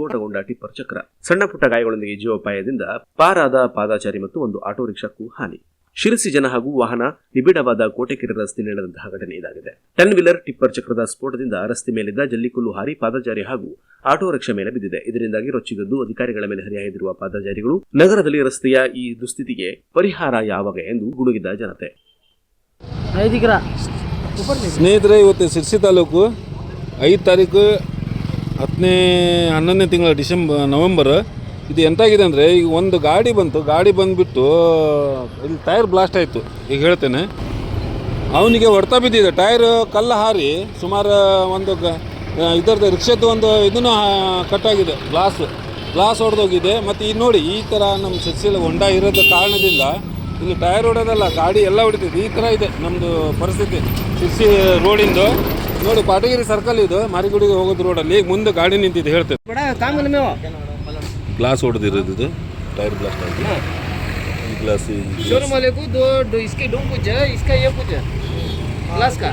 ಸ್ಫೋಟಗೊಂಡ tipper ಚಕ್ರ. ಸಣ್ಣ ಪುಟ್ಟ ಗಾಯಗಳೊಂದಿಗೆ ಜೀವೋಪಾಯದಿಂದ ಪಾರಾದ ಪಾದಾಚಾರಿ ಮತ್ತು ಒಂದು ಆಟೋ ರಿಕ್ಷಾಕ್ಕೂ ಹಾನಿ. ಶಿರಸಿ ಜನ ಹಾಗೂ ವಾಹನ ನಿಬಿಡವಾದ ಕೋಟೆಕೆರೆ ರಸ್ತೆ ನಡೆದಂತಹ ಘಟನೆ ಇದಾಗಿದೆ. ಟೆನ್ ವೀಲರ್ ಟಿಪ್ಪರ್ ಚಕ್ರದ ಸ್ಫೋಟದಿಂದ ರಸ್ತೆ ಮೇಲಿದ್ದ ಜಲ್ಲಿಕಲ್ಲು ಹಾರಿ ಪಾದಾಚಾರಿ ಹಾಗೂ ಆಟೋ ರಿಕ್ಷಾ ಮೇಲೆ ಬಿದ್ದಿದೆ. ಇದರಿಂದಾಗಿ ರೊಚ್ಚಿಗದ್ದು ಅಧಿಕಾರಿಗಳ ಮೇಲೆ ಹರಿಹಾಯ್ದಿರುವ ಪಾದಾಚಾರಿಗಳು ನಗರದಲ್ಲಿ ರಸ್ತೆಯ ಈ ದುಸ್ಥಿತಿಗೆ ಪರಿಹಾರ ಯಾವಾಗ ಎಂದು ಗುಡುಗಿದ ಜನತೆ. ಸ್ನೇಹಿತರೆ, ಇವತ್ತು ಶಿರಸಿ ತಾಲೂಕು ಐದು ತಾರೀಕು ಹತ್ತನೇ, ಹನ್ನೊಂದನೇ ತಿಂಗಳ ಡಿಸೆಂಬರ್ ನವೆಂಬರ್ ಇದು ಎಂತಾಗಿದೆ ಅಂದರೆ ಈಗ ಒಂದು ಗಾಡಿ ಬಂತು, ಗಾಡಿ ಬಂದುಬಿಟ್ಟು, ಇಲ್ಲಿ ಟೈರ್ ಬ್ಲಾಸ್ಟ್ ಆಯಿತು, ಈಗ ಹೇಳ್ತೇನೆ. ಅವನಿಗೆ ಹೊಡ್ತಾ ಬಿದ್ದಿದೆ, ಟೈರ್ ಕಲ್ಲು ಹಾರಿ ಸುಮಾರು ಒಂದು ಗ ಇದರದ್ದು ರಿಕ್ಷದ್ದು ಒಂದು ಇದನ್ನು ಕಟ್ಟಾಗಿದೆ ಗ್ಲಾಸ್ ಗ್ಲಾಸ್ ಹೊಡೆದೋಗಿದೆ. ಮತ್ತು ಈ ನೋಡಿ, ಈ ಥರ ನಮ್ಮ ಸಸ್ಯಲ್ಲಿ ಹೊಂಡ ಇರೋದ ಕಾರಣದಿಂದ ಇಲ್ಲಿ ಟೈರ್ ಹೊಡೋದಲ್ಲ, ಗಾಡಿ ಎಲ್ಲ ಹೊಡಿತೈತೆ, ಈ ಥರ ಇದೆ ನಮ್ಮದು ಪರಿಸ್ಥಿತಿ. ಸಿರ್ಸಿ ರೋಡಿಂದು. ನೋಡಿ ಪಾಟಗಿರಿ ಸರ್ಕಲ್ ಇದು ಮಾರಿಗುಡಿಗೆ ಹೋಗೋದು ರೋಡಲ್ಲಿ ಈಗ ಮುಂದೆ ಗಾಡಿ ನಿಂತಿದೆ ಹೇಳ್ತೇನೆ ಬಡ ಕಾಂಗಲ್ ಮೇವ ಗ್ಲಾಸ್ ಹೊಡೆದಿರೋದು ಇದು ಟೈರ್ ಬ್ಲಾಸ್ಟ್ ಆಗಿ ಈ ಗ್ಲಾಸ್ शोरूम वाले को दो, दो इसके दो कुछ है इसका ये कुछ है ग्लास का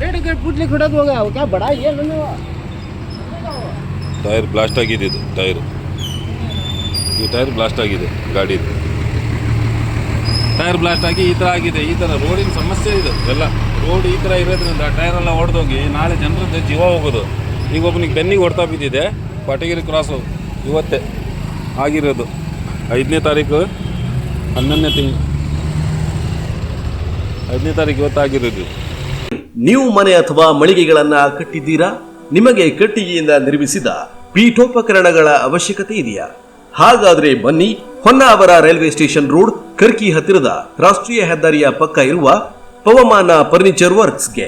रेड का पुटली खड़ा होगा वो क्या बड़ा ये नहीं हुआ ಟೈರ್ ಬ್ಲಾಸ್ಟ್ ಆಗಿದೆ ಇದು ಟೈರ್ ಈ ಟೈರ್ ಬ್ಲಾಸ್ಟ್ ಆಗಿದೆ ಗಾಡಿದು ಟೈರ್ ಬ್ಲಾಸ್ಟ್ ಆಗಿ ಈ ಥರ ಆಗಿದೆ ಈ ಥರ ರೋಡಿನ ಸಮಸ್ಯೆ ಇದು ಎಲ್ಲ ರೋಡ್ ಈ ಥರ ಇರೋದ್ರಿಂದ ಟೈರ್ ಎಲ್ಲ ಹೊಡೆದೋಗಿ ನಾಳೆ ಜನರದ್ದು ಜೀವ ಹೋಗೋದು. ಈಗ ಒಬ್ಬನಿಗೆ ಬೆನ್ನಿಗೆ ಹೊಡ್ತಾ ಬಿದ್ದಿದೆ ಪಾಟಗಿರಿ ಕ್ರಾಸು ಇವತ್ತೇ ಆಗಿರೋದು. ಐದನೇ ತಾರೀಕು ಹನ್ನೊಂದನೇ ತಿಂಗಳು ಐದನೇ ತಾರೀಕು ಇವತ್ತಾಗಿರೋದು. ನೀವು ಮನೆ ಅಥವಾ ಮಳಿಗೆಗಳನ್ನು ಕಟ್ಟಿದ್ದೀರಾ? ನಿಮಗೆ ಕಟ್ಟಿಗೆಯಿಂದ ನಿರ್ಮಿಸಿದ ಪೀಠೋಪಕರಣಗಳ ಅವಶ್ಯಕತೆ ಇದೆಯಾ? ಹಾಗಾದ್ರೆ ಬನ್ನಿ, Honnavar railway station road, Karki ಹತ್ತಿರದ ರಾಷ್ಟ್ರೀಯ ಹೆದ್ದಾರಿಯ ಪಕ್ಕ ಇರುವ ಪವಮಾನ ಫರ್ನಿಚರ್ ವರ್ಕ್ಸ್ಗೆ